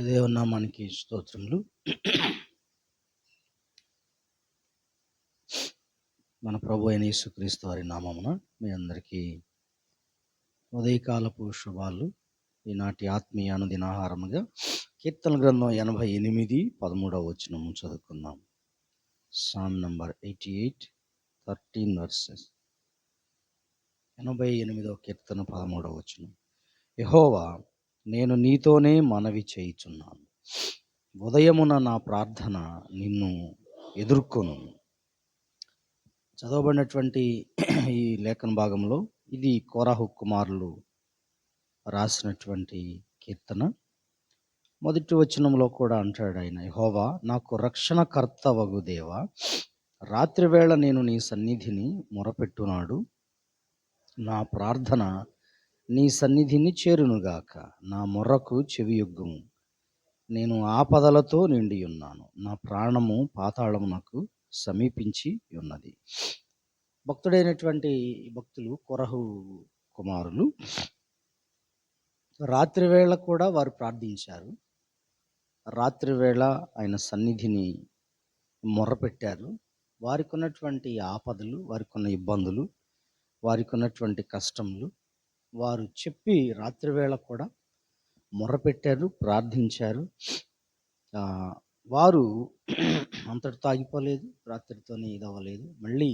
దేవుని మనకి స్తోత్రములు. మన ప్రభు అయిన యేసుక్రీస్తు వారి నామమున మీ అందరికీ ఉదయకాలపు శుభాలు. ఈనాటి ఆత్మీయ అనుదినాహారముగా కీర్తన గ్రంథం ఎనభై ఎనిమిది పదమూడవ వచనము చదువుకుందాం. Psalm number eighty eight thirteen verses ఎనభై ఎనిమిదవ కీర్తన పదమూడవ వచనం. యహోవా నేను నీతోనే మనవి చేయుచున్నాను. ఉదయమున నా ప్రార్థన నిన్ను ఎదుర్కొను. చదవబడినటువంటి ఈ లేఖన భాగంలో ఇది కోరాహు కుమారులు రాసినటువంటి కీర్తన. మొదటి వచనంలో కూడా అంటాడు ఆయన హోవా నాకు రక్షణకర్త వగు దేవా రాత్రివేళ నేను నీ సన్నిధిని మొరపెట్టునాడు. నా ప్రార్థన నీ సన్నిధిని చేరునుగాక. నా మొర్రకు చెవియొగ్గుము. నేను ఆపదలతో నిండి ఉన్నాను నా ప్రాణము పాతాళమునకు సమీపించి ఉన్నది. భక్తుడైనటువంటి భక్తులు కొరహు కుమారులు రాత్రివేళ కూడా వారు ప్రార్థించారు. రాత్రివేళ ఆయన సన్నిధిని మొర్రపెట్టారు వారికి ఉన్నటువంటి ఆపదలు వారికి ఉన్న ఇబ్బందులు వారికి ఉన్నటువంటి కష్టములు వారు చెప్పి రాత్రివేళ కూడా మొరపెట్టారు ప్రార్థించారు. వారు అంతటితో ఆగిపోలేదు రాత్రితోనే ఇదవ్వలేదు మళ్ళీ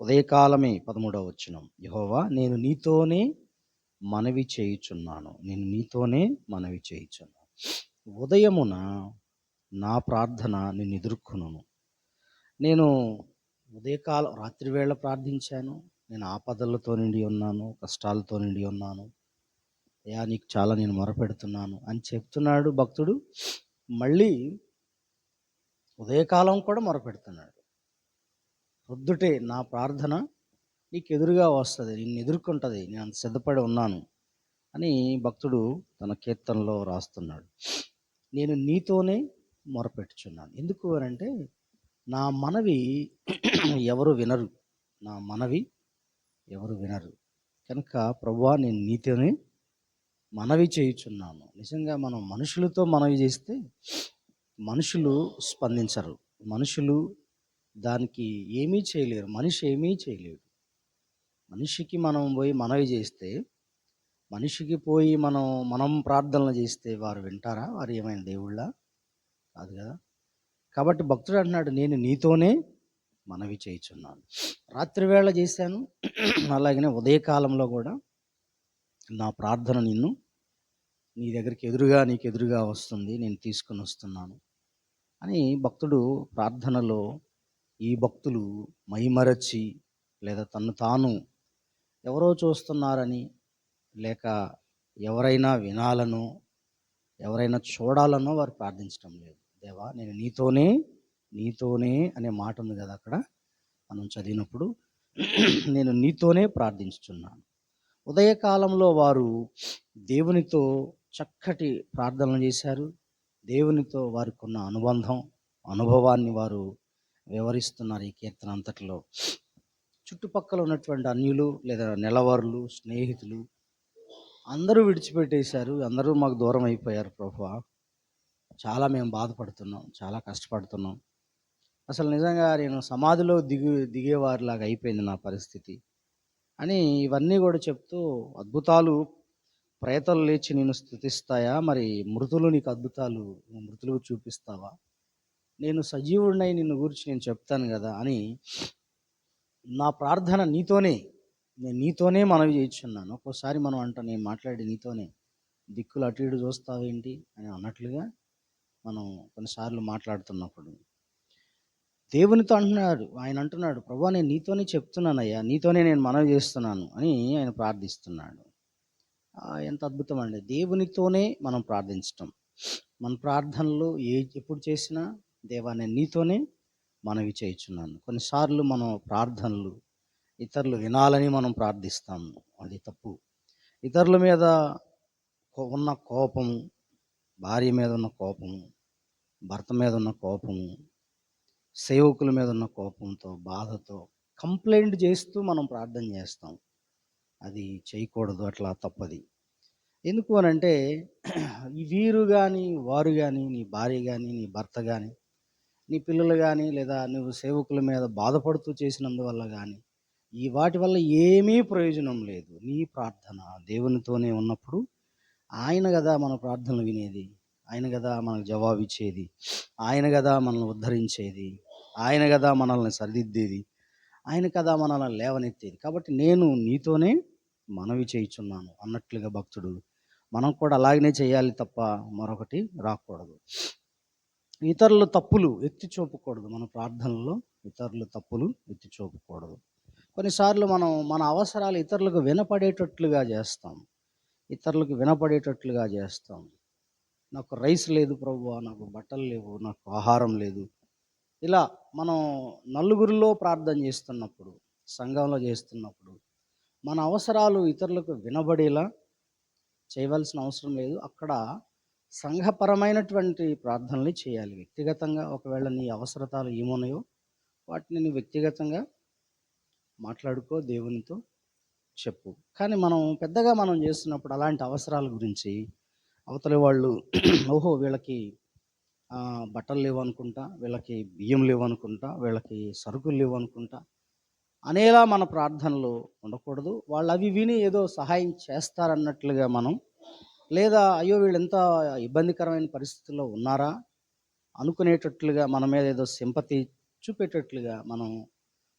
ఉదయకాలమే పదమూడవ వచనం. యహోవా నేను నీతోనే మనవి చేయుచున్నాను. నేను నీతోనే మనవి చేయుచున్నాను. ఉదయమున నా ప్రార్థన నేను ఎదుర్కొను నేను ఉదయకాలం రాత్రివేళ ప్రార్థించాను. నేను ఆపదలతో నిండి ఉన్నాను కష్టాలతో నిండి ఉన్నాను. అయ్యా నీకు చాలా నేను మొరపెడుతున్నాను అని చెప్తున్నాడు భక్తుడు. మళ్ళీ ఉదయకాలం కూడా మొరపెడుతున్నాడు. పొద్దుటే నా ప్రార్థన నీకు ఎదురుగా వస్తుంది నిన్ను ఎదుర్కొంటుంది నేను అంత సిద్ధపడి ఉన్నాను అని భక్తుడు తన కీర్తనలో రాస్తున్నాడు. నేను నీతోనే మొరపెట్టుచున్నాను. ఎందుకు అని అంటే నా మనవి ఎవరు వినరు. నా మనవి ఎవరు వినరు. కనుక ప్రభువా నేను నీతోనే మనవి చేయుచున్నాను. నిజంగా మనం మనుషులతో మనవి చేస్తే మనుషులు స్పందించరు. మనుషులు దానికి ఏమీ చేయలేరు. మనిషి ఏమీ చేయలేడు. మనిషికి మనం పోయి మనవి చేస్తే మనిషికి పోయి మనం మనం ప్రార్థనలు చేస్తే వారు వింటారా? వారు ఏమైనా దేవుళ్ళ? కాదు కదా. కాబట్టి భక్తుడు అంటున్నాడు నేను నీతోనే మనవి చేయుచున్నాను. రాత్రివేళ చేశాను. అలాగనే ఉదయకాలంలో కూడా నా ప్రార్థన నిన్ను నీ దగ్గరికి ఎదురుగా నీకు ఎదురుగా వస్తుంది. నేను తీసుకుని వస్తున్నాను అని భక్తుడు ప్రార్థనలో ఈ భక్తులు మైమరచి లేదా తను తాను ఎవరో చూస్తున్నారని లేక ఎవరైనా వినాలనో ఎవరైనా చూడాలనో వారు ప్రార్థించడం లేదు. దేవా నేను నీతోనే నీతోనే అనే మాట ఉంది కదా అక్కడ. మనం చదివినప్పుడు నేను నీతోనే ప్రార్థించుచున్నాను. ఉదయకాలంలో వారు దేవునితో చక్కటి ప్రార్థనలు చేశారు. దేవునితో వారికి ఉన్న అనుబంధం అనుభవాన్ని వారు వివరిస్తున్నారు ఈ కీర్తన అంతటిలో. చుట్టుపక్కల ఉన్నటువంటి అన్యులు లేదా నెలవారులు స్నేహితులు అందరూ విడిచిపెట్టేశారు. అందరూ మాకు దూరం అయిపోయారు ప్రభు. చాలా మేము బాధపడుతున్నాం చాలా కష్టపడుతున్నాం. అసలు నిజంగా నేను సమాధిలో దిగు దిగేవారిలాగా అయిపోయింది నా పరిస్థితి అని ఇవన్నీ కూడా చెప్తూ అద్భుతాలు ప్రేతలు లేచి నేను స్థుతిస్తాయా? మరి మృతులు నీకు అద్భుతాలు మృతులకు చూపిస్తావా? నేను సజీవుడినై నిన్ను గురించి నేను చెప్తాను కదా అని నా ప్రార్థన నీతోనే నేను నీతోనే మనవి చేయించున్నాను. ఒక్కోసారి మనం అంట నేను మాట్లాడి నీతోనే దిక్కులు అటు ఇటు చూస్తావేంటి? అని అన్నట్లుగా మనం కొన్నిసార్లు మాట్లాడుతున్నప్పుడు దేవునితో అంటున్నాడు. ఆయన అంటున్నాడు ప్రభా నేను నీతోనే చెప్తున్నానయ్యా నీతోనే నేను మనవి చేస్తున్నాను అని ఆయన ప్రార్థిస్తున్నాడు. ఎంత అద్భుతం అండి. దేవునితోనే మనం ప్రార్థించటం. మన ప్రార్థనలు ఏ ఎప్పుడు చేసినా దేవా నేను నీతోనే మనవి చేయుచున్నాను. కొన్నిసార్లు మనం ప్రార్థనలు ఇతరులు వినాలని మనం ప్రార్థిస్తాము అది తప్పు. ఇతరుల మీద కో- ఉన్న కోపము భార్య మీద ఉన్న కోపము భర్త మీద ఉన్న కోపము సేవకుల మీద ఉన్న కోపంతో బాధతో కంప్లైంట్ చేస్తూ మనం ప్రార్థన చేస్తాం. అది చేయకూడదు అట్లా తప్పది. ఎందుకు అనంటే అంటే వీరు కానీ వారు కానీ నీ భార్య కానీ నీ భర్త కానీ నీ పిల్లలు కానీ లేదా నువ్వు సేవకుల మీద బాధపడుతూ చేసినందువల్ల కానీ ఈ వాటి వల్ల ఏమీ ప్రయోజనం లేదు. నీ ప్రార్థన దేవునితోనే ఉన్నప్పుడు ఆయన కదా మన ప్రార్థనలు వినేది. ఆయన కదా మనకు జవాబు ఇచ్చేది ఆయన కదా మనల్ని ఉద్ధరించేది. ఆయన కదా మనల్ని సరిదిద్దేది. ఆయన కదా మనల్ని లేవనెత్తేది. కాబట్టి నేను నీతోనే మనవి చేయుచున్నాను అన్నట్లుగా భక్తుడు. మనం కూడా అలాగనే చేయాలి తప్ప మరొకటి రాకూడదు. ఇతరుల తప్పులు ఎత్తి చూపకూడదు. మన ప్రార్థనలో ఇతరుల తప్పులు ఎత్తి చూపకూడదు. కొన్నిసార్లు మనం మన అవసరాలు ఇతరులకు వినపడేటట్లుగా చేస్తాం. ఇతరులకు వినపడేటట్లుగా చేస్తాం. నాకు రైస్ లేదు ప్రభు నాకు బట్టలు లేవు నాకు ఆహారం లేదు. ఇలా మనం నలుగురిలో ప్రార్థన చేస్తున్నప్పుడు సంఘంలో చేస్తున్నప్పుడు మన అవసరాలు ఇతరులకు వినబడేలా చేయవలసిన అవసరం లేదు. అక్కడ సంఘపరమైనటువంటి ప్రార్థనలు చేయాలి. వ్యక్తిగతంగా ఒకవేళ నీ అవసరతాలు ఏమున్నాయో వాటిని నీ వ్యక్తిగతంగా మాట్లాడుకో దేవునితో చెప్పు. కానీ మనం పెద్దగా మనం చేస్తున్నప్పుడు అలాంటి అవసరాల గురించి అవతలి వాళ్ళు ఓహో వీళ్ళకి బట్టలు లేవు అనుకుంటా వీళ్ళకి బియ్యం లేవు అనుకుంటా వీళ్ళకి సరుకులు లేవనుకుంటా అనేలా మన ప్రార్థనలు ఉండకూడదు. వాళ్ళు అవి విని ఏదో సహాయం చేస్తారన్నట్లుగా మనం లేదా అయ్యో వీళ్ళు ఎంత ఇబ్బందికరమైన పరిస్థితుల్లో ఉన్నారా అనుకునేటట్లుగా మన మీద ఏదో సింపతి చూపేటట్లుగా మనం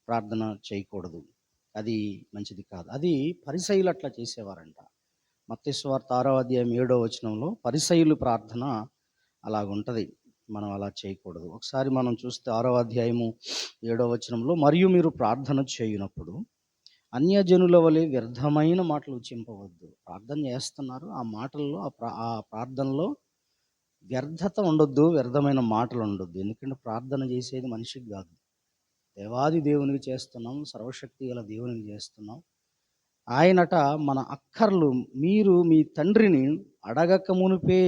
ప్రార్థన చేయకూడదు. అది మంచిది కాదు. అది పరిసయులు అట్లా చేసేవారంట. మత్తేశ్వార్త ఆరో అధ్యాయం ఏడో వచనంలో పరిసయులు ప్రార్థన అలాగుంటది. మనం అలా చేయకూడదు. ఒకసారి మనం చూస్తే ఆరో అధ్యాయము ఏడో వచనంలో మరియు మీరు ప్రార్థన చేయునప్పుడు అన్యజనుల వలె వ్యర్థమైన మాటలు ఉచ్చింపవద్దు. ప్రార్థన చేస్తున్నారు. ఆ మాటల్లో ఆ ప్రా ఆ ప్రార్థనలో వ్యర్థత ఉండొద్దు వ్యర్థమైన మాటలు ఉండొద్దు. ఎందుకంటే ప్రార్థన చేసేది మనిషికి కాదు. దేవాది దేవునికి చేస్తున్నాం సర్వశక్తి గల దేవునికి చేస్తున్నాం. ఆయనట మన అక్కర్లు మీరు మీ తండ్రిని అడగక మునిపే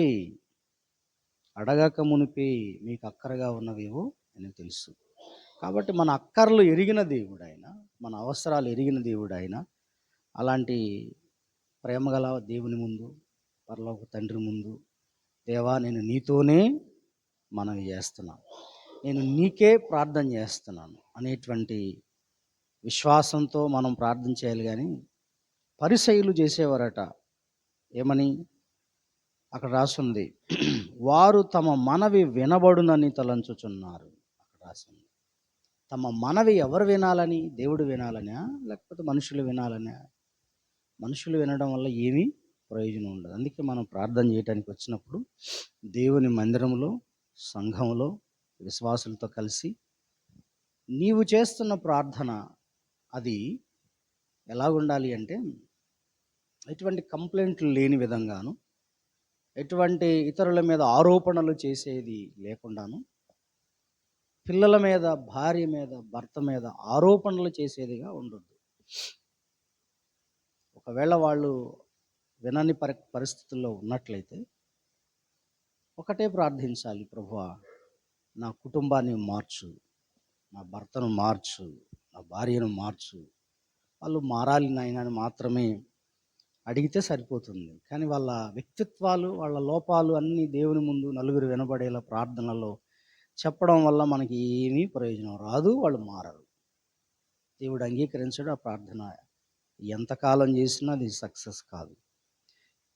అడగక మునిపే మీకు అక్కరగా ఉన్నవేవో అని తెలుసు. కాబట్టి మన అక్కర్లు ఎరిగిన దేవుడు ఆయన మన అవసరాలు ఎరిగిన దేవుడు ఆయన అలాంటి ప్రేమగల దేవుని ముందు పరలోక తండ్రి ముందు దేవా నేను నీతోనే మనవి చేస్తున్నాను. నేను నీకే ప్రార్థన చేస్తున్నాను అనేటువంటి విశ్వాసంతో మనం ప్రార్థన చేయాలి కానీ పరిశైలు చేసేవారట. ఏమని? అక్కడ రాసుంది వారు తమ మనవి వినబడునని తలంచుచున్నారు. అక్కడ రాసింది తమ మనవి ఎవరు వినాలని? దేవుడు వినాలనా? లేకపోతే మనుషులు వినాలనా? మనుషులు వినడం వల్ల ఏమీ ప్రయోజనం ఉండదు. అందుకే మనం ప్రార్థన చేయడానికి వచ్చినప్పుడు దేవుని మందిరంలో సంఘంలో విశ్వాసులతో కలిసి నీవు చేస్తున్న ప్రార్థన అది ఎలాగుండాలి అంటే ఎటువంటి కంప్లైంట్లు లేని విధంగాను ఎటువంటి ఇతరుల మీద ఆరోపణలు చేసేది లేకుండాను పిల్లల మీద భార్య మీద భర్త మీద ఆరోపణలు చేసేదిగా ఉండొద్దు. ఒకవేళ వాళ్ళు వినని పరి పరిస్థితుల్లో ఉన్నట్లయితే ఒకటే ప్రార్థించాలి ప్రభువా నా కుటుంబాన్ని మార్చు నా భర్తను మార్చు నా భార్యను మార్చు వాళ్ళు మారాలి నాయన అని మాత్రమే అడిగితే సరిపోతుంది. కానీ వాళ్ళ వ్యక్తిత్వాలు వాళ్ళ లోపాలు అన్నీ దేవుని ముందు నలుగురు వినబడేలా ప్రార్థనలో చెప్పడం వల్ల మనకి ఏమీ ప్రయోజనం రాదు వాళ్ళు మారరు. దేవుడు అంగీకరించడు ఆ ప్రార్థన. ఎంతకాలం చేసినా అది సక్సెస్ కాదు.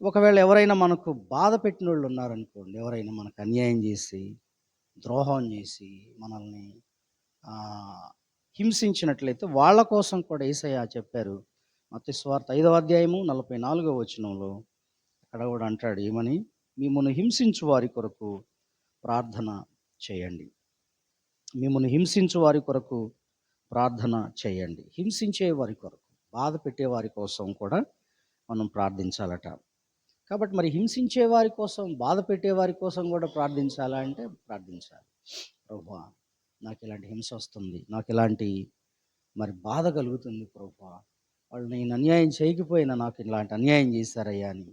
ఒకవేళ ఎవరైనా మనకు బాధ పెట్టిన వాళ్ళు ఉన్నారనుకోండి ఎవరైనా మనకు అన్యాయం చేసి ద్రోహం చేసి మనల్ని హింసించినట్లయితే వాళ్ళ కోసం కూడా ఏసయ్య చెప్పారు మత్తి స్వార్థ ఐదవ అధ్యాయము నలభై నాలుగవ వచనంలో అక్కడ కూడా అంటాడు ఏమని? మిమ్మల్ని హింసించు వారి కొరకు ప్రార్థన చేయండి. మిమ్మల్ని హింసించు వారి కొరకు ప్రార్థన చేయండి. హింసించే వారి కొరకు బాధ పెట్టే వారి కోసం కూడా మనం ప్రార్థించాలట. కాబట్టి మరి హింసించే వారి కోసం బాధ పెట్టే వారి కోసం కూడా ప్రార్థించాలా అంటే ప్రార్థించాలి. ప్రభా నాకు ఇలాంటి హింస వస్తుంది. నాకు ఇలాంటి మరి బాధ కలుగుతుంది ప్రభా. వాళ్ళు నేను అన్యాయం చేయకపోయినా నాకు ఇలాంటి అన్యాయం చేశారయ్యా అని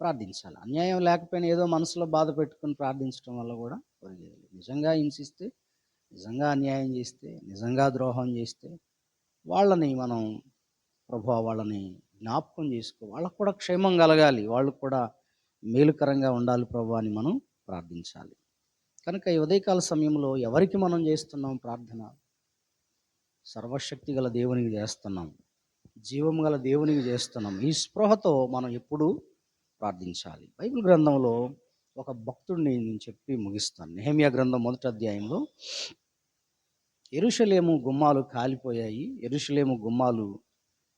ప్రార్థించాలి. అన్యాయం లేకపోయినా ఏదో మనసులో బాధ పెట్టుకుని ప్రార్థించడం వల్ల కూడా ఒరిగేది నిజంగా హింసిస్తే నిజంగా అన్యాయం చేస్తే నిజంగా ద్రోహం చేస్తే వాళ్ళని మనం ప్రభు వాళ్ళని జ్ఞాపకం చేసుకో వాళ్ళకు కూడా క్షేమం కలగాలి. వాళ్ళు కూడా మేలుకరంగా ఉండాలి ప్రభు అని మనం ప్రార్థించాలి. కనుక ఈ ఉదయకాల సమయంలో ఎవరికి మనం చేస్తున్నాం ప్రార్థన? సర్వశక్తి గల దేవునికి చేస్తున్నాం. జీవం గల దేవునికి చేస్తున్నాం. ఈ స్పృహతో మనం ఎప్పుడూ ప్రార్థించాలి. బైబిల్ గ్రంథంలో ఒక భక్తుడిని నేను చెప్పి ముగిస్తాను. నెహమియా గ్రంథం మొదటి అధ్యాయంలో ఎరుషలేము గుమ్మాలు కాలిపోయాయి ఎరుషలేము గుమ్మాలు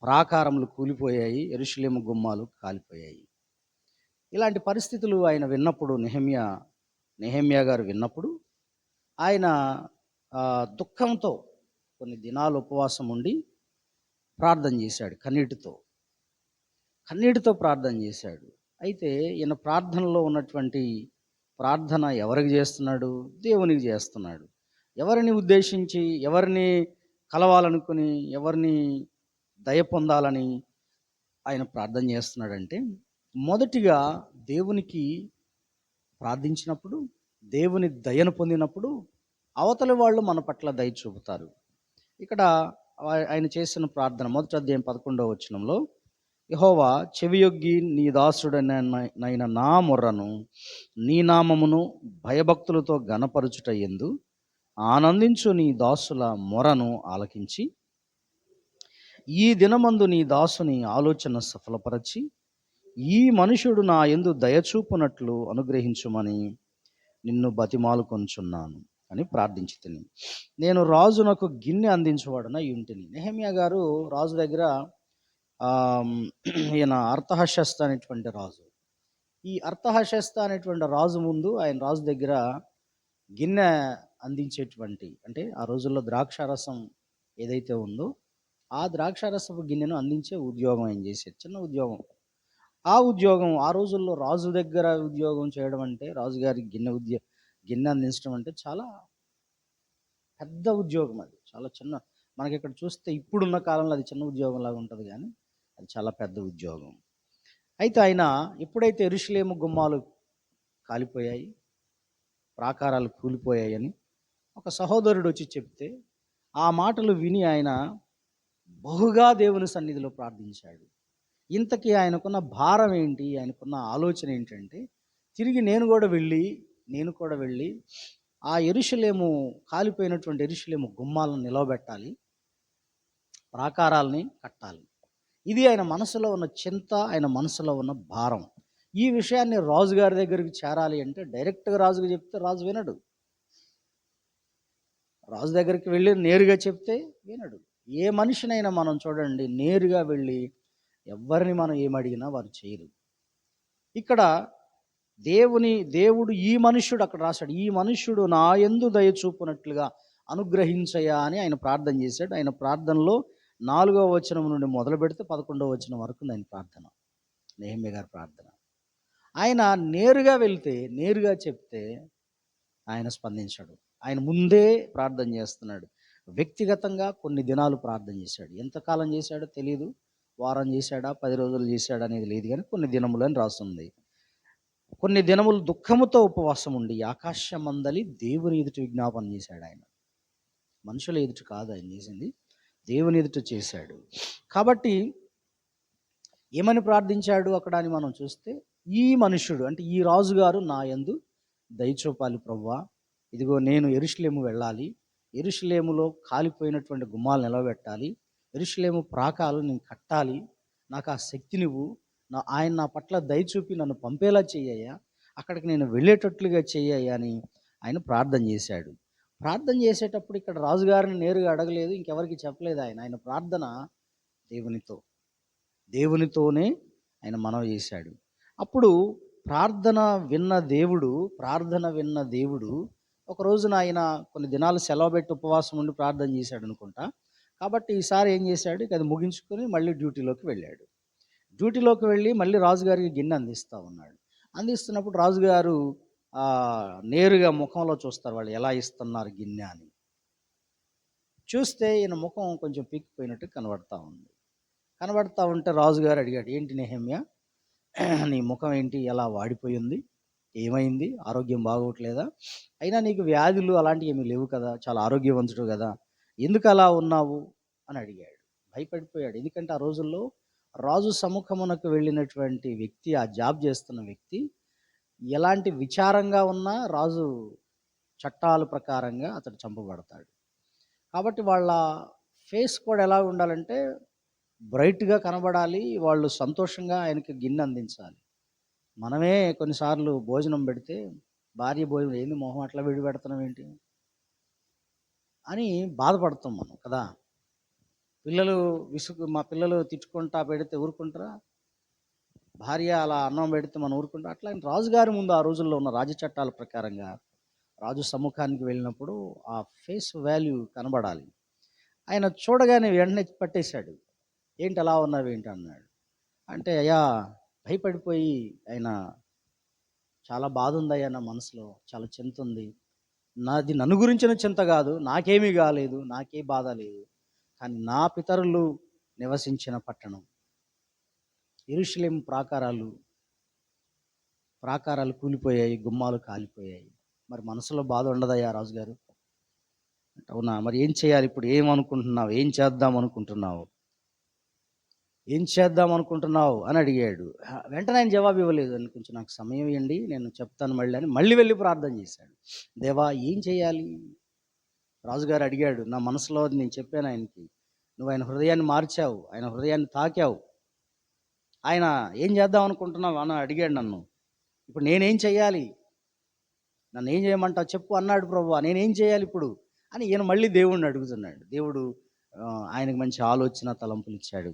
ప్రాకారములు కూలిపోయాయి ఎరుషలేము గుమ్మాలు కాలిపోయాయి. ఇలాంటి పరిస్థితులు ఆయన విన్నప్పుడు నెహమియా నెహమియా గారు విన్నప్పుడు ఆయన దుఃఖంతో కొన్ని దినాలు ఉపవాసం ఉండి ప్రార్థన చేశాడు కన్నీటితో. కన్నీటితో ప్రార్థన చేశాడు. అయితే ఈయన ప్రార్థనలో ఉన్నటువంటి ప్రార్థన ఎవరికి చేస్తున్నాడు? దేవునికి చేస్తున్నాడు. ఎవరిని ఉద్దేశించి ఎవరిని కలవాలనుకుని ఎవరిని దయ పొందాలని ఆయన ప్రార్థన చేస్తున్నాడంటే మొదటిగా దేవునికి ప్రార్థించినప్పుడు దేవుని దయను పొందినప్పుడు అవతలి వాళ్ళు మన పట్ల దయ చూపుతారు. ఇక్కడ ఆయన చేసిన ప్రార్థన మొదటి అధ్యాయం పదకొండవ వచనంలో యహోవా చెవియొగ్గి నీ దాసుడనైన నా మొర్రను నీ నామమును భయభక్తులతో గణపరుచుట ఎందు ఆనందించు నీ దాసుల మొరను ఆలకించి ఈ దినమందు నీ దాసుని ఆలోచన సఫలపరచి ఈ మనుషుడు నా ఎందు దయచూపునట్లు అనుగ్రహించుమని నిన్ను బతిమాలుకొంచున్నాను అని ప్రార్థించి తిని. నేను రాజునకు గిన్నె అందించేవాడున ఇంటిని. నెహమియా గారు రాజు దగ్గర ఈయన అర్థహశస్త అనేటువంటి రాజు. ఈ అర్థహశస్త అనేటువంటి రాజు ముందు ఆయన రాజు దగ్గర గిన్నె అందించేటువంటి అంటే ఆ రోజుల్లో ద్రాక్షారసం ఏదైతే ఉందో ఆ ద్రాక్షారసపు గిన్నెను అందించే ఉద్యోగం ఆయన చేసేది చిన్న ఉద్యోగం. ఆ ఉద్యోగం ఆ రోజుల్లో రాజు దగ్గర ఉద్యోగం చేయడం అంటే రాజుగారి గిన్నె ఉద్యోగం గిన్నె అందించడం అంటే చాలా పెద్ద ఉద్యోగం అది. చాలా చిన్న మనకి ఇక్కడ చూస్తే ఇప్పుడున్న కాలంలో అది చిన్న ఉద్యోగం లాగా ఉంటుంది కానీ అది చాలా పెద్ద ఉద్యోగం. అయితే ఆయన ఎప్పుడైతే ఎరుషులేము గుమ్మాలు కాలిపోయాయి ప్రాకారాలు కూలిపోయాయని ఒక సహోదరుడు వచ్చి చెప్తే ఆ మాటలు విని ఆయన బహుగా దేవుని సన్నిధిలో ప్రార్థించాడు. ఇంతకీ ఆయనకున్న భారం ఏంటి? ఆయనకున్న ఆలోచన ఏంటంటే తిరిగి నేను కూడా వెళ్ళి నేను కూడా వెళ్ళి ఆ ఎరుషులేము కాలిపోయినటువంటి ఎరుషులేము గుమ్మాలను నిలవబెట్టాలి. ప్రాకారాలని కట్టాలి. ఇది ఆయన మనసులో ఉన్న చింత ఆయన మనసులో ఉన్న భారం. ఈ విషయాన్ని రాజుగారి దగ్గరికి చేరాలి అంటే డైరెక్ట్గా రాజుగా చెప్తే రాజు వినడు. రాజు దగ్గరికి వెళ్ళి నేరుగా చెప్తే వినడు. ఏ మనిషినైనా మనం చూడండి నేరుగా వెళ్ళి ఎవరిని మనం ఏమడిగినా వారు చేయరు. ఇక్కడ దేవుని దేవుడు ఈ మనుష్యుడు అక్కడ రాశాడు. ఈ మనుష్యుడు నా ఎందు దయచూపునట్లుగా అనుగ్రహించయా అని ఆయన ప్రార్థన చేశాడు. ఆయన ప్రార్థనలో నాలుగవ వచనం నుండి మొదలు పెడితే పదకొండవ వచనం వరకు ఆయన ప్రార్థన. నేహమ్య గారి ప్రార్థన. ఆయన నేరుగా వెళ్తే నేరుగా చెప్తే ఆయన స్పందించాడు. ఆయన ముందే ప్రార్థన చేస్తున్నాడు. వ్యక్తిగతంగా కొన్ని దినాలు ప్రార్థన చేశాడు. ఎంతకాలం చేశాడో తెలియదు వారం చేశాడా? పది రోజులు చేశాడా అనేది లేదు కానీ కొన్ని దినములు అని రాస్తుంది కొన్ని దినములు దుఃఖముతో ఉపవాసం ఉండి ఆకాశమందలి దేవుని ఎదుట విజ్ఞాపన చేశాడు ఆయన. మనుషుల ఎదుట కాదు ఆయన చేసింది. దేవుని ఎదుట చేశాడు. కాబట్టి ఏమని ప్రార్థించాడు అక్కడ అని మనం చూస్తే ఈ మనుష్యుడు అంటే ఈ రాజుగారు నా యందు దయచూపాలి ప్రవ్వా. ఇదిగో నేను ఎరుషులేము వెళ్ళాలి. ఎరుషులేములో కాలిపోయినటువంటి గుమ్మాలు నిలబెట్టాలి. ఎరుషులేము ప్రాకాలు నేను కట్టాలి. నాకు ఆ శక్తి నువ్వు. నా ఆయన నా పట్ల దయ చూపి నన్ను పంపేలా చెయ్యయ్యా. అక్కడికి నేను వెళ్ళేటట్లుగా చెయ్యయ్యా అని ఆయన ప్రార్థన చేశాడు. ప్రార్థన చేసేటప్పుడు ఇక్కడ రాజుగారిని నేరుగా అడగలేదు ఇంకెవరికి చెప్పలేదు ఆయన. ఆయన ప్రార్థన దేవునితో దేవునితోనే ఆయన మనవి చేశాడు. అప్పుడు ప్రార్థన విన్న దేవుడు ప్రార్థన విన్న దేవుడు ఒక రోజున ఆయన కొన్ని దినాలు సెలవు పెట్టి ఉపవాసం ఉండి ప్రార్థన చేశాడు అనుకుంటా. కాబట్టి ఈసారి ఏం చేశాడు? అది ముగించుకొని మళ్ళీ డ్యూటీలోకి వెళ్ళాడు. డ్యూటీలోకి వెళ్ళి మళ్ళీ రాజుగారికి గిన్నె అందిస్తూ ఉన్నాడు. అందిస్తున్నప్పుడు రాజుగారు నేరుగా ముఖంలో చూస్తారు వాళ్ళు ఎలా ఇస్తున్నారు గిన్నె అని. చూస్తే ఈయన ముఖం కొంచెం పీక్కిపోయినట్టు కనబడతా ఉంది. కనబడతా ఉంటే రాజుగారు అడిగాడు ఏంటి నెహమ్య నీ ముఖం ఏంటి? ఎలా వాడిపోయింది ఏమైంది? ఆరోగ్యం బాగోట్లేదా? అయినా నీకు వ్యాధులు అలాంటివి ఏమీ లేవు కదా? చాలా ఆరోగ్యవంతుడు కదా? ఎందుకు అలా ఉన్నావు? అని అడిగాడు. భయపడిపోయాడు. ఎందుకంటే ఆ రోజుల్లో రాజు సముఖమునకు వెళ్ళినటువంటి వ్యక్తి ఆ జాబ్ చేస్తున్న వ్యక్తి ఎలాంటి విచారంగా ఉన్నా రాజు చట్టాల ప్రకారంగా అతడు చంపబడతాడు. కాబట్టి వాళ్ళ ఫేస్ కూడా ఎలా ఉండాలంటే బ్రైట్గా కనబడాలి వాళ్ళు సంతోషంగా ఆయనకి గిన్నె అందించాలి. మనమే కొన్నిసార్లు భోజనం పెడితే భార్య భోజనం ఏంది మొహం అట్లా విడి పెడుతున్నాం ఏంటి? అని బాధపడతాం మనం కదా? పిల్లలు విసుగు మా పిల్లలు తిట్టుకుంటా పెడితే ఊరుకుంటారా? భార్య అలా అన్నం పెడితే మనం ఊరుకుంటా అట్లా రాజుగారి ముందు ఆ రోజుల్లో ఉన్న రాజచట్టాల ప్రకారంగా రాజు సముఖానికి వెళ్ళినప్పుడు ఆ ఫేస్ వాల్యూ కనబడాలి. ఆయన చూడగానే వెంటనే పట్టేశాడు. ఏంటి అలా ఉన్నావు? ఏంటి? అన్నాడు. అంటే అయ్యా భయపడిపోయి ఆయన చాలా బాధ ఉందయ్యా నా మనసులో చాలా చింత ఉంది. నాది నన్ను గురించిన చింత కాదు నాకేమీ కాలేదు నాకే బాధ లేదు. కానీ నా పితరులు నివసించిన పట్టణం. ఇరుషులేం ప్రాకారాలు ప్రాకారాలు కూలిపోయాయి గుమ్మాలు కాలిపోయాయి. మరి మనసులో బాధ ఉండదయ్యా రాజుగారు? అవునా? మరి ఏం చేయాలి? ఇప్పుడు ఏమనుకుంటున్నావు ఏం చేద్దాం అనుకుంటున్నావు? ఏం చేద్దాం అనుకుంటున్నావు? అని అడిగాడు. వెంటనే ఆయన జవాబు ఇవ్వలేదు. అని కొంచెం నాకు సమయం ఇవ్వండి నేను చెప్తాను మళ్ళీ అని మళ్ళీ వెళ్ళి ప్రార్థన చేశాడు. దేవా ఏం చేయాలి? రాజుగారు అడిగాడు నా మనసులో అది నేను చెప్పాను ఆయనకి. నువ్వు ఆయన హృదయాన్ని మార్చావు ఆయన హృదయాన్ని తాకావు. ఆయన ఏం చేద్దాం అనుకుంటున్నావు? అని అడిగాడు నన్ను. ఇప్పుడు నేనేం చేయాలి నన్ను ఏం చేయమంటావు? చెప్పు అన్నాడు ప్రభు నేనేం చేయాలి ఇప్పుడు? అని ఈయన మళ్ళీ దేవుడిని అడుగుతున్నాడు. దేవుడు ఆయనకు మంచి ఆలోచన తలంపులు ఇచ్చాడు.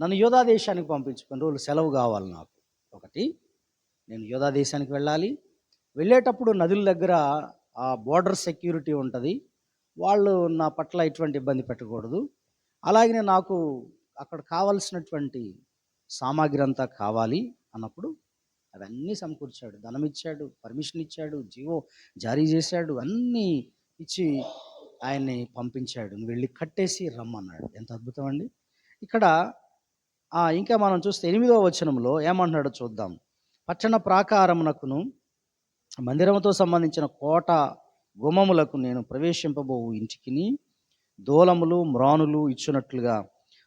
నన్ను యోధా దేశానికి పంపించు కొన్ని రోజులు సెలవు కావాలి నాకు. ఒకటి నేను యోధా దేశానికి వెళ్ళాలి. వెళ్ళేటప్పుడు నదుల దగ్గర బోర్డర్ సెక్యూరిటీ ఉంటుంది. వాళ్ళు నా పట్ల ఎటువంటి ఇబ్బంది పెట్టకూడదు. అలాగనే నాకు అక్కడ కావలసినటువంటి సామాగ్రి అంతా కావాలి అన్నప్పుడు అవన్నీ సమకూర్చాడు. ధనం ఇచ్చాడు పర్మిషన్ ఇచ్చాడు జీవో జారీ చేశాడు అన్నీ ఇచ్చి ఆయన్ని పంపించాడు. వెళ్ళి కట్టేసి రమ్మన్నాడు. ఎంత అద్భుతం అండి. ఇక్కడ ఇంకా మనం చూస్తే ఎనిమిదవ వచనంలో ఏమంటున్నాడో చూద్దాం. పట్టణ ప్రాకారమునకును మందిరముతో సంబంధించిన కోట గుమములకు నేను ప్రవేశింపబో ఇంటికిని దూలములు మ్రానులు ఇచ్చినట్లుగా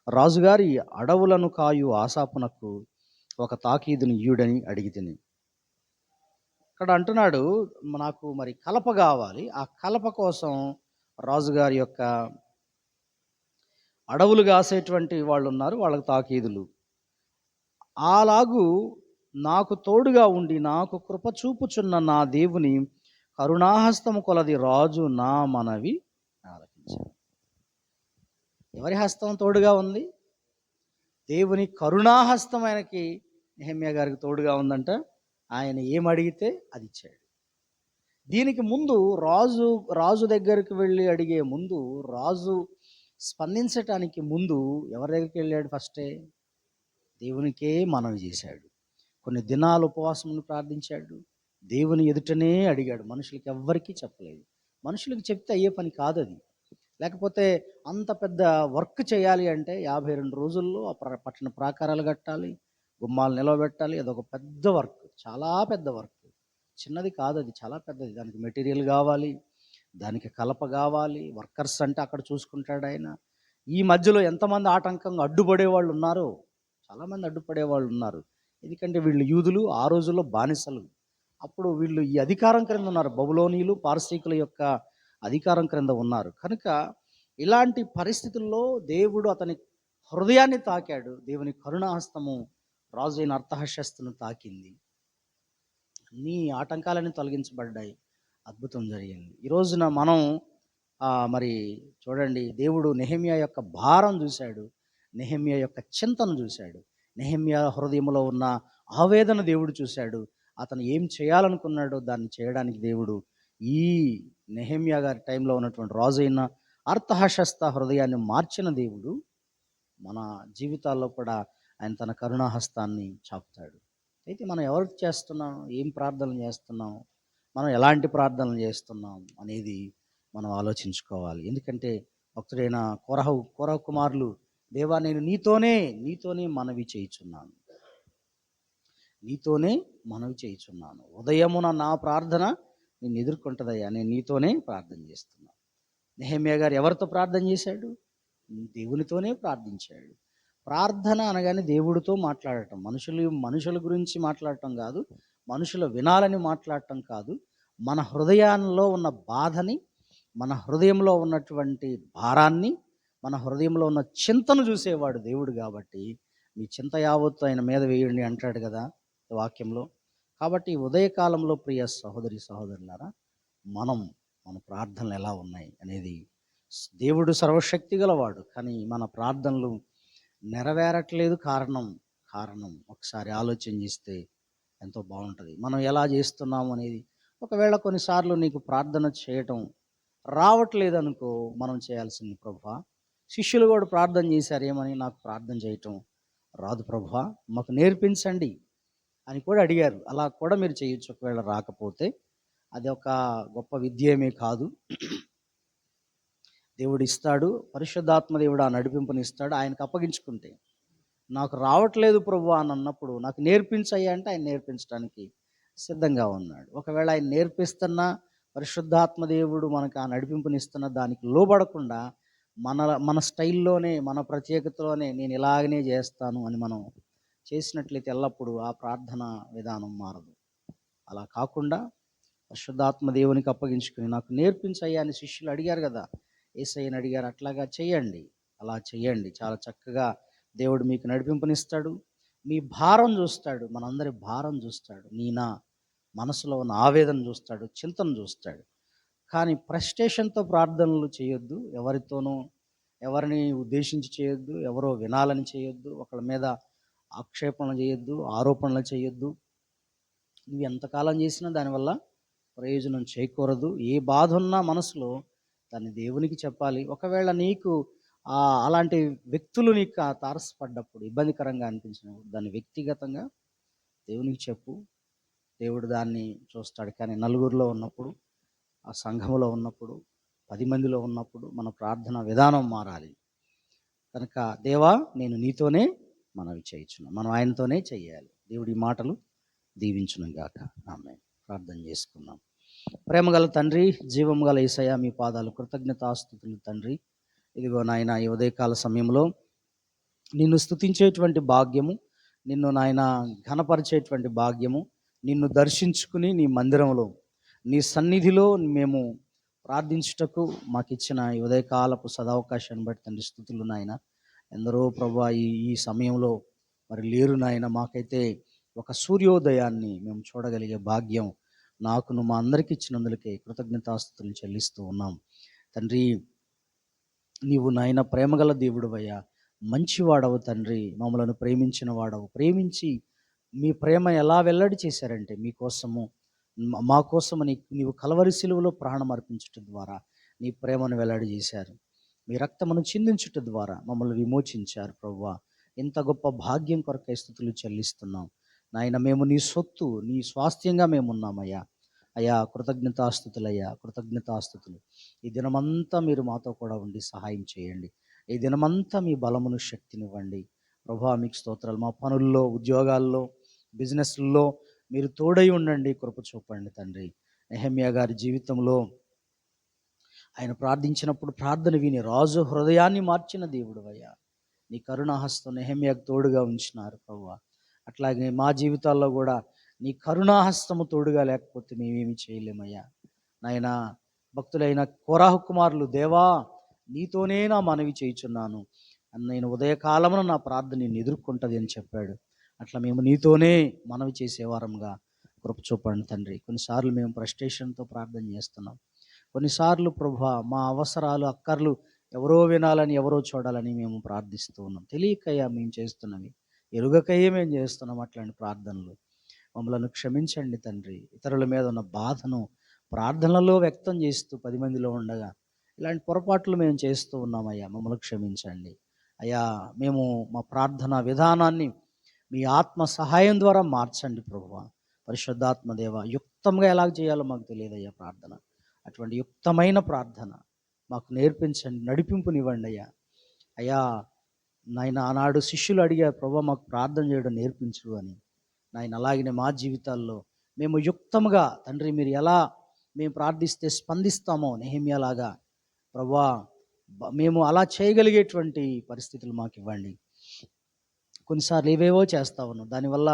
రాజుగారి అడవులను కాయు ఆశాపునకు ఒక తాకీదుని ఇయుడని అడిగి తిని ఇక్కడ అంటున్నాడు నాకు మరి కలప కావాలి. ఆ కలప కోసం రాజుగారి యొక్క అడవులు కాసేటువంటి వాళ్ళు ఉన్నారు వాళ్ళకి తాకీదులు. అలాగు నాకు తోడుగా ఉండి నాకు కృప చూపుచున్న నా దేవుని కరుణాహస్తము కొలది రాజు నా మనవి ఆలకించాడు ఎవరి హస్తం తోడుగా ఉంది? దేవుని కరుణాహస్తం ఆయనకి నెహమ్య గారికి తోడుగా ఉందంట. ఆయన ఏమడిగితే అది ఇచ్చాడు. దీనికి ముందు రాజు రాజు దగ్గరికి వెళ్ళి అడిగే ముందు రాజు స్పందించటానికి ముందు ఎవరి దగ్గరికి వెళ్ళాడు ఫస్టే? దేవునికే మనవి చేశాడు. కొన్ని దినాలు ఉపవాసమును ప్రార్థించాడు. దేవుని ఎదుటనే అడిగాడు. మనుషులకి ఎవ్వరికీ చెప్పలేదు. మనుషులకు చెప్తే అయ్యే పని కాదు అది లేకపోతే అంత పెద్ద వర్క్ చేయాలి అంటే యాభై రెండు రోజుల్లో ఆ పట్టణ ప్రాకారాలు కట్టాలి గుమ్మాలు నిలవబెట్టాలి అదొక పెద్ద వర్క్. చాలా పెద్ద వర్క్. చిన్నది కాదు అది చాలా పెద్దది. దానికి మెటీరియల్ కావాలి దానికి కలప కావాలి. వర్కర్స్ అంటే అక్కడ చూసుకుంటాడు ఆయన. ఈ మధ్యలో ఎంతమంది ఆటంకంగా అడ్డుపడే వాళ్ళు ఉన్నారో చాలామంది అడ్డుపడే వాళ్ళు ఉన్నారు. ఎందుకంటే వీళ్ళు యూదులు ఆ రోజుల్లో బానిసలు. అప్పుడు వీళ్ళు ఈ అధికారం క్రింద ఉన్నారు. బబులోనీయులు పారసీకుల యొక్క అధికారం క్రింద ఉన్నారు. కనుక ఇలాంటి పరిస్థితుల్లో దేవుడు అతని హృదయాన్ని తాకాడు. దేవుని కరుణాహస్తము రాజు అయిన అర్థహశస్తును తాకింది. అన్ని ఆటంకాలన్నీ తొలగించబడ్డాయి. అద్భుతం జరిగింది. ఈ రోజున మనం మరి చూడండి. దేవుడు నెహమియా యొక్క భారం చూశాడు. నెహమియా యొక్క చింతను చూశాడు. నెహమ్యా హృదయంలో ఉన్న ఆవేదన దేవుడు చూశాడు. అతను ఏం చేయాలనుకున్నాడో దాన్ని చేయడానికి దేవుడు ఈ నెహమ్యా గారి టైంలో ఉన్నటువంటి రాజు అయిన అర్థహశస్త హృదయాన్ని మార్చిన దేవుడు మన జీవితాల్లో కూడా ఆయన తన కరుణాహస్తాన్ని చాపుతాడు. అయితే మనం ఎవరు చేస్తున్నాం? ఏం ప్రార్థనలు చేస్తున్నాం? మనం ఎలాంటి ప్రార్థనలు చేస్తున్నాం? అనేది మనం ఆలోచించుకోవాలి. ఎందుకంటే భక్తుడైన కొరహ కొరహ కుమారులు దేవా నేను నీతోనే నీతోనే మనవి చేయుచున్నాను. నీతోనే మనవి చేయుచున్నాను. ఉదయమున నా ప్రార్థన నేను ఎదుర్కొంటుందయ్యా. నేను నీతోనే ప్రార్థన చేస్తున్నాను నెహమ్యా గారు ఎవరితో ప్రార్థన చేశాడు? దేవునితోనే ప్రార్థించాడు. ప్రార్థన అనగానే దేవుడితో మాట్లాడటం. మనుషులు మనుషుల గురించి మాట్లాడటం కాదు మనుషుల వినాలని మాట్లాడటం కాదు. మన హృదయాల్లో ఉన్న బాధని మన హృదయంలో ఉన్నటువంటి భారాన్ని మన హృదయంలో ఉన్న చింతను చూసేవాడు దేవుడు కాబట్టి మీ చింత యావత్తు ఆయన మీద వేయండి అంటాడు కదా వాక్యంలో. కాబట్టి ఉదయకాలంలో ప్రియ సహోదరి సహోదరులారా మనం మన ప్రార్థనలు ఎలా ఉన్నాయి అనేది దేవుడు సర్వశక్తి గలవాడు. కానీ మన ప్రార్థనలు నెరవేరట్లేదు కారణం కారణం ఒకసారి ఆలోచన చేస్తే ఎంతో బాగుంటుంది. మనం ఎలా చేస్తున్నాము అనేది ఒకవేళ కొన్నిసార్లు నీకు ప్రార్థన చేయటం రావట్లేదు అనుకో మనం చేయాల్సింది ప్రభా శిష్యులు కూడా ప్రార్థన చేశారు ఏమని? నాకు ప్రార్థన చేయటం రాదు ప్రభా మాకు నేర్పించండి అని కూడా అడిగారు. అలా కూడా మీరు చేయొచ్చు ఒకవేళ రాకపోతే. అది ఒక గొప్ప విద్యేమీ కాదు. దేవుడు ఇస్తాడు పరిశుద్ధాత్మ దేవుడు ఆ నడిపింపుని ఇస్తాడు ఆయనకు అప్పగించుకుంటే. నాకు రావట్లేదు ప్రభు అని అన్నప్పుడు నాకు నేర్పించయ్యా అంటే ఆయన నేర్పించడానికి సిద్ధంగా ఉన్నాడు. ఒకవేళ ఆయన నేర్పిస్తున్నా పరిశుద్ధాత్మ దేవుడు మనకు ఆ నడిపింపునిస్తున్న దానికి లోబడకుండా మన మన స్టైల్లోనే మన ప్రత్యేకతలోనే నేను ఇలాగనే చేస్తాను అని మనం చేసినట్లయితే ఎల్లప్పుడూ ఆ ప్రార్థన విధానం మారదు. అలా కాకుండా పరిశుద్ధాత్మ దేవునికి అప్పగించుకుని నాకు నేర్పించయ్యా అని శిష్యులు అడిగారు కదా ఏసయ్యని అడిగారు అట్లాగా చేయండి అలా చేయండి చాలా చక్కగా దేవుడు మీకు నడిపింపునిస్తాడు మీ భారం చూస్తాడు మనందరి భారం చూస్తాడు నీ నా మనసులో ఉన్న ఆవేదన చూస్తాడు చింతన చూస్తాడు. కానీ ఫ్రస్ట్రేషన్తో ప్రార్థనలు చేయొద్దు. ఎవరితోనూ ఎవరిని ఉద్దేశించి చేయొద్దు. ఎవరో వినాలని చేయొద్దు. ఒకళ్ళ మీద ఆక్షేపణలు చేయొద్దు ఆరోపణలు చేయొద్దు. నువ్వు ఎంతకాలం చేసినా దానివల్ల ప్రయోజనం చేయకూడదు ఏ బాధ ఉన్నా మనసులో దాన్ని దేవునికి చెప్పాలి. ఒకవేళ నీకు అలాంటి వ్యక్తులు నీకు తారసపడ్డప్పుడు ఇబ్బందికరంగా అనిపించినప్పుడు దాన్ని వ్యక్తిగతంగా దేవునికి చెప్పు. దేవుడు దాన్ని చూస్తాడు. కానీ నలుగురిలో ఉన్నప్పుడు ఆ సంఘములో ఉన్నప్పుడు పది మందిలో ఉన్నప్పుడు మన ప్రార్థన విధానం మారాలి. కనుక దేవా నేను నీతోనే మనవి చేయించును మనం ఆయనతోనే చేయాలి. దేవుడి మాటలు దీవించును గాక ఆమె ప్రార్థన చేసుకున్నాం ప్రేమగల తండ్రి జీవం గల ఈసయ మీ పాదాలు కృతజ్ఞతాస్థుతులు తండ్రి. ఇదిగో నాయన ఈ ఉదయకాల సమయంలో నిన్ను స్థుతించేటువంటి భాగ్యము నిన్ను నాయన ఘనపరిచేటువంటి భాగ్యము నిన్ను దర్శించుకుని నీ మందిరంలో నీ సన్నిధిలో మేము ప్రార్థించుటకు మాకు ఇచ్చిన ఈ ఉదయకాలపు సదవకాశాన్ని బట్టి తండ్రి స్థుతులు నాయన. ఎందరో ప్రభా ఈ ఈ సమయంలో మరి లేరు నాయన. మాకైతే ఒక సూర్యోదయాన్ని మేము చూడగలిగే భాగ్యం నాకును మా అందరికి ఇచ్చినందులకే కృతజ్ఞతాస్థుతులు చెల్లిస్తూ ఉన్నాం. తండ్రి నీవు నాయన ప్రేమగల దేవుడువయ్యా. మంచివాడవు తండ్రి. మమ్మలను ప్రేమించిన వాడవు ప్రేమించి మీ ప్రేమ ఎలా వెల్లడి చేశారంటే మీకోసము మా- కోసం నీ నీవు కలవరి శిలువలో ప్రాణం అర్పించుట ద్వారా నీ ప్రేమను వెల్లడి చేశారు. మీ రక్తమును చిందించుట ద్వారా మమ్మల్ని విమోచించారు ప్రవ్వా. ఇంత గొప్ప భాగ్యం కొరకై స్థుతులు చెల్లిస్తున్నాం. నాయన మేము నీ సొత్తు నీ స్వాస్థ్యంగా మేము ఉన్నామయ్యా. అయ్యా కృతజ్ఞతాస్థుతులయ్యా కృతజ్ఞతాస్థుతులు. ఈ దినమంతా మీరు మాతో కూడా ఉండి సహాయం చేయండి. ఈ దినమంతా మీ బలమును శక్తినివ్వండి. ప్రభా మీకు స్తోత్రాలు. మా పనుల్లో ఉద్యోగాల్లో బిజినెస్ల్లో మీరు తోడై ఉండండి కృప చూపండి తండ్రి. నెహమ్యా గారి జీవితంలో ఆయన ప్రార్థించినప్పుడు ప్రార్థన విని రాజు హృదయాన్ని మార్చిన దేవుడు అయ్యా. నీ కరుణాహస్తం నెహమ్యాకు తోడుగా ఉంచినారు ప్రభా అట్లాగే మా జీవితాల్లో కూడా నీ కరుణాహస్తము తోడుగా లేకపోతే మేమేమి చేయలేమయ్యా. నాయన భక్తులైన కోరాహు కుమారులు దేవా నీతోనే నా మనవి చేయుచున్నాను. నేను ఉదయకాలమున నా ప్రార్థన నేను ఎదుర్కొంటుంది అని చెప్పాడు. అట్లా మేము నీతోనే మనవి చేసేవారంగా కృప చూపండి తండ్రి. కొన్నిసార్లు మేము ఫ్రస్ట్రేషన్తో ప్రార్థన చేస్తున్నాం. కొన్నిసార్లు ప్రభా మా అవసరాలు అక్కర్లు ఎవరో వినాలని ఎవరో చూడాలని మేము ప్రార్థిస్తూ ఉన్నాం. తెలియకయ్యా మేము చేస్తున్నవి. ఎరుగకయ్యే మేము చేస్తున్నాం అట్లాంటి ప్రార్థనలు. మమ్మల్ని క్షమించండి తండ్రి. ఇతరుల మీద ఉన్న బాధను ప్రార్థనలో వ్యక్తం చేస్తూ పది మందిలో ఉండగా ఇలాంటి పొరపాట్లు మేము చేస్తూ ఉన్నామయ్యా. మమ్మల్ని క్షమించండి. అయ్యా మేము మా ప్రార్థన విధానాన్ని మీ ఆత్మ సహాయం ద్వారా మార్చండి ప్రభువ. పరిశుద్ధాత్మ దేవ యుక్తంగా ఎలా చేయాలో మాకు తెలియదయ్యా ప్రార్థన. అటువంటి యుక్తమైన ప్రార్థన మాకు నేర్పించండి నడిపింపునివ్వండి అయ్యా. అయ్యా నాయన ఆనాడు శిష్యులు అడిగారు ప్రభు మాకు ప్రార్థన చేయడం నేర్పించు అని. నాయన అలాగనే మా జీవితాల్లో మేము యుక్తంగా తండ్రి మీరు ఎలా మేము ప్రార్థిస్తే స్పందిస్తామో నెహిమ్యలాగా ప్రభా మేము అలా చేయగలిగేటువంటి పరిస్థితులు మాకు ఇవ్వండి. కొన్నిసార్లు ఏవేవో చేస్తూ ఉన్నాం. దానివల్ల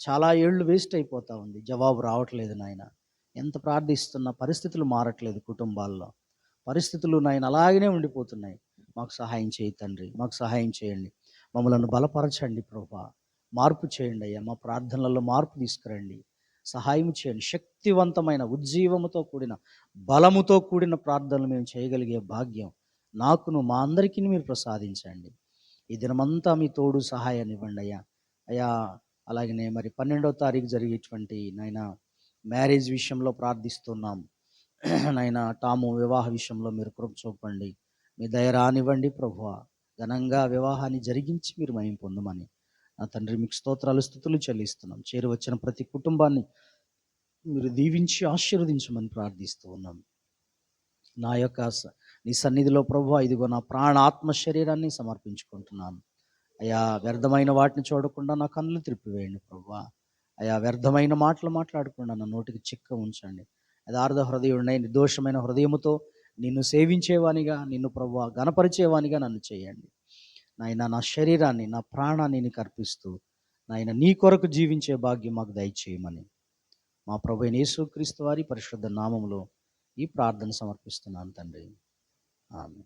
చాలా ఏళ్ళు వేస్ట్ అయిపోతా ఉంది. జవాబు రావట్లేదు నాయన. ఎంత ప్రార్థిస్తున్నా పరిస్థితులు మారట్లేదు కుటుంబాల్లో. పరిస్థితులు నాయన అలాగనే ఉండిపోతున్నాయి. మాకు సహాయం చేయి తండ్రి. మాకు సహాయం చేయండి. మమ్మల్ని బలపరచండి ప్రభా. మార్పు చేయండి అయ్యా. మా ప్రార్థనలలో మార్పు తీసుకురండి. సహాయం చేయండి. శక్తివంతమైన ఉజ్జీవముతో కూడిన బలముతో కూడిన ప్రార్థనలు మేము చేయగలిగే భాగ్యం నాకును మా అందరికీ మీరు ప్రసాదించండి. ఈ దినమంతా మీ తోడు సహాయాన్ని ఇవ్వండి అయ్యా. అయ్యా అలాగనే మరి పన్నెండవ తారీఖు జరిగేటువంటి నాయన మ్యారేజ్ విషయంలో ప్రార్థిస్తున్నాం. నాయన టాము వివాహ విషయంలో మీరు కృప చూపండి. మీ దయ రానివ్వండి ప్రభువ. ఘనంగా వివాహాన్ని జరిగించి మీరు మయం పొందమని నా తండ్రి మీకు స్తోత్రాలు స్థుతులు చెల్లిస్తున్నాం. చేరువచ్చిన ప్రతి కుటుంబాన్ని మీరు దీవించి ఆశీర్వదించమని ప్రార్థిస్తూ ఉన్నాం. నా యొక్క స- నీ సన్నిధిలో ప్రభు ఇదిగో నా ప్రాణ ఆత్మ శరీరాన్ని సమర్పించుకుంటున్నాను. అయా వ్యర్థమైన వాటిని చూడకుండా నా కన్నులు త్రిప్పివేయండి ప్రభు. అయా వ్యర్థమైన మాటలు మాట్లాడకుండా నా నోటికి చిక్క ఉంచండి. యథార్థ హృదయుడినై నిర్దోషమైన హృదయముతో నిన్ను సేవించేవానిగా నిన్ను ప్రభు గణపరిచేవానిగా నన్ను చేయండి. నాయన నా శరీరాన్ని నా ప్రాణాన్ని నీకు అర్పిస్తూ నాయన నీ కొరకు జీవించే భాగ్యం మాకు దయచేయమని. మా ప్రభు అయిన యేసుక్రీస్తు వారి పరిశుద్ధ నామంలో ఈ ప్రార్థన సమర్పిస్తున్నాను తండ్రి. ఆమె